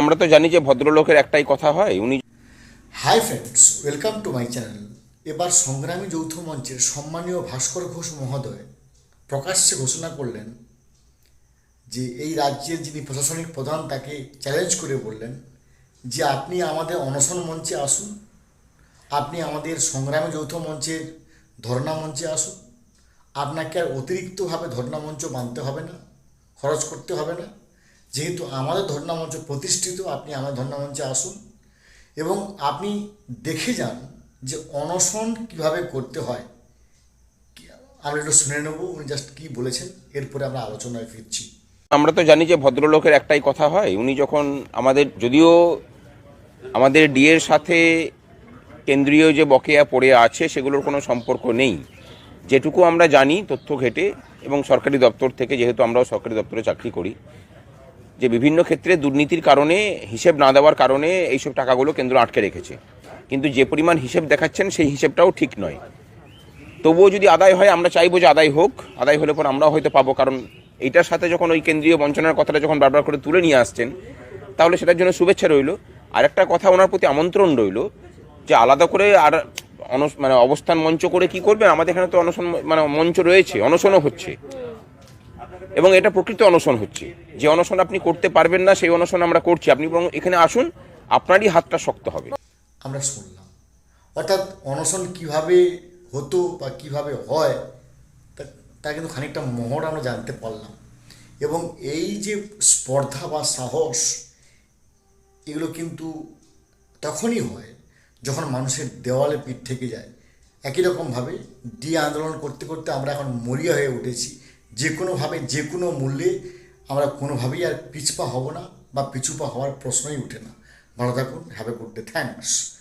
আমরা তো জানি যে ভদ্রলোকের একটাই কথা হয়, উনি hi friends welcome to my channel এবার সংগ্রামী যৌথ মঞ্চের সম্মানীয় ভাস্কর ঘোষ মহোদয় প্রকাশ্যে ঘোষণা করলেন যে এই রাজ্যের যিনি প্রশাসনিক প্রধান তাকে চ্যালেঞ্জ করে বললেন যে আপনি আমাদের অনশন মঞ্চে আসুন, আপনি আমাদের সংগ্রামী যৌথ মঞ্চের ধর্ণা মঞ্চে আসুন, আপনাকে আর অতিরিক্তভাবে ধর্ণা মঞ্চ বানতে হবে না, খরচ করতে হবে না। যেহেতু আমাদের ধর্ণা মঞ্চ প্রতিষ্ঠিত, আপনি আমাদের ধর্ণা মঞ্চে আসুন এবং আপনি দেখে যান যে অনশন কীভাবে করতে হয়। আমরা একটু শুনে নেব উনি জাস্ট কী বলেছেন, এরপরে আমরা আলোচনায় ফিরছি। আমরা তো জানি যে ভদ্রলোকের একটাই কথা হয়, উনি যখন আমাদের, যদিও আমাদের ডিএর সাথে কেন্দ্রীয় যে বকেয়া পড়ে আছে সেগুলোর কোনো সম্পর্ক নেই। যেটুকু আমরা জানি তথ্য ঘেটে এবং সরকারি দপ্তর থেকে, যেহেতু আমরাও সরকারি দপ্তরে চাকরি করি যে বিভিন্ন ক্ষেত্রে দুর্নীতির কারণে, হিসেব না দেওয়ার কারণে এইসব টাকাগুলো কেন্দ্র আটকে রেখেছে। কিন্তু যে পরিমাণ হিসেব দেখাচ্ছেন, সেই হিসেবটাও ঠিক নয়। তবুও যদি আদায় হয়, আমরা চাইব যে আদায় হোক। আদায় হলে পর আমরাও হয়তো পাবো, কারণ এইটার সাথে যখন ওই কেন্দ্রীয় বঞ্চনার কথাটা যখন বারবার করে তুলে নিয়ে আসছেন, তাহলে সেটার জন্য শুভেচ্ছা রইল। আর একটা কথা ওনার প্রতি আমন্ত্রণ রইল, যে আলাদা করে আর মানে অবস্থান মঞ্চ করে কি করবেন? আমাদের এখানে তো অনশন মানে মঞ্চ রয়েছে, অনশনও হচ্ছে। এবং এটা প্রকৃত অনশন হচ্ছে। যে অনশন আপনি করতে পারবেন না, সেই অনশন আমরা করছি। আপনি বরং এখানে আসুন, আপনারই হাতটা শক্ত হবে। আমরা শুনলাম। অর্থাৎ অনশন কীভাবে হতো বা কীভাবে হয়, তা কিন্তু খানিকটা মোহর আমরা জানতে পারলাম। এবং এই যে স্পর্ধা বা সাহস, এগুলো কিন্তু তখনই হয় যখন মানুষের দেওয়ালে পিঠ থেকে যায়। একই রকমভাবে ডি আন্দোলন করতে করতে আমরা এখন মরিয়া হয়ে উঠেছি। যে কোনোভাবে যে কোনো মূল্যে আমরা কোনোভাবেই আর পিছপা হব না বা পিছুপা হওয়ার প্রশ্নই উঠে না। ভালো থাকুন have a good day thanks